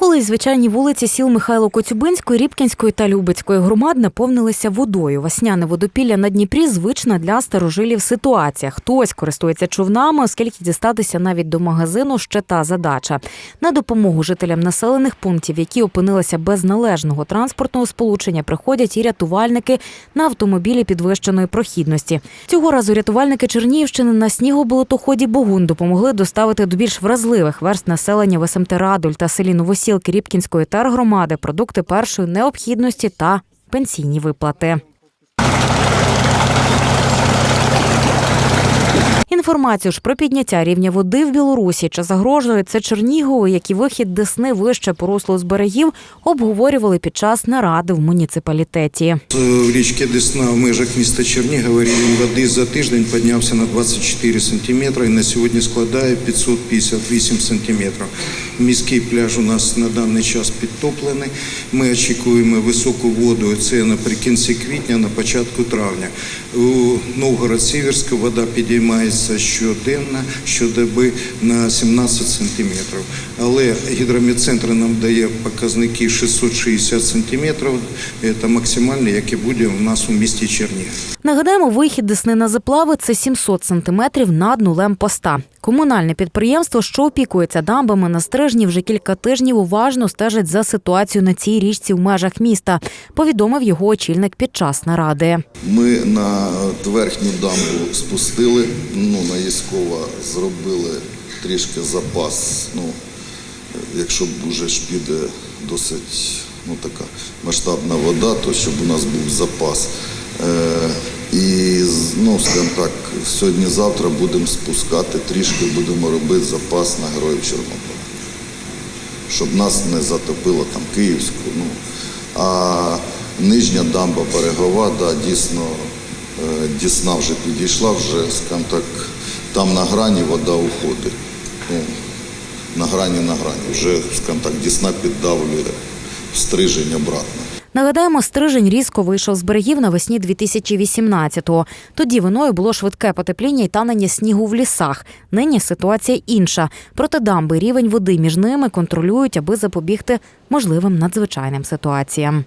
Колись звичайні вулиці сіл Михайло Коцюбинської, Рібкінської та Любецької громад наповнилися водою. Весняне водопілля на Дніпрі звична для старожилів ситуація. Хтось користується човнами, оскільки дістатися навіть до магазину ще та задача. На допомогу жителям населених пунктів, які опинилися без належного транспортного сполучення, приходять і рятувальники на автомобілі підвищеної прохідності. Цього разу рятувальники Чернігівщини на снігоболотоході Богун допомогли доставити до більш вразливих верст населення в СМТ Радуль та селі Новосілки Рібкінської тергромади продукти першої необхідності та пенсійні виплати. Інформацію ж про підняття рівня води в Білорусі чи загрожує це Чернігову, як і вихід Десни вище по руслу з берегів, обговорювали під час наради в муніципалітеті. Е, В річці Десна в межах міста Чернігова рівень води за тиждень піднявся на 24 сантиметри і на сьогодні складає 558 сантиметрів. Міський пляж у нас на даний час підтоплений. Ми очікуємо високу воду. Це наприкінці квітня, на початку травня. У Новгород-Сіверську вода підіймається щоденно, щодоби на 17 сантиметрів. Але гідрометцентр нам дає показники 660 сантиметрів. Це максимальне, яке буде у нас у місті Чернігів. Нагадаємо, вихід Десни на заплави це 700 сантиметрів над нулем поста. Комунальне підприємство, що опікується дамбами на стрижні, вже кілька тижнів уважно стежить за ситуацією на цій річці в межах міста. Повідомив його очільник під час наради. Ми на верхню дамбу спустили, ну, на Єськова зробили трішки запас. Ну, якщо вже ж піде досить ну, така масштабна вода, то щоб у нас був запас. Е, і ну, скажімо так, сьогодні-завтра будемо спускати, трішки будемо робити запас на героїв Чорнобиля щоб нас не затопило там Київську. Ну. А нижня дамба берегова, да, дійсно, е, Дісна вже підійшла, вже, скажімо так, там на грані вода уходить. Ну, на грані, на грані. Вже, скажімо так, Дісна піддавлює стрижень обратно. Нагадаємо, стрижень різко вийшов з берегів навесні 2018-го. Тоді виною було швидке потепління і танення снігу в лісах. Нині ситуація інша. Проте дамби рівень води між ними контролюють, аби запобігти можливим надзвичайним ситуаціям.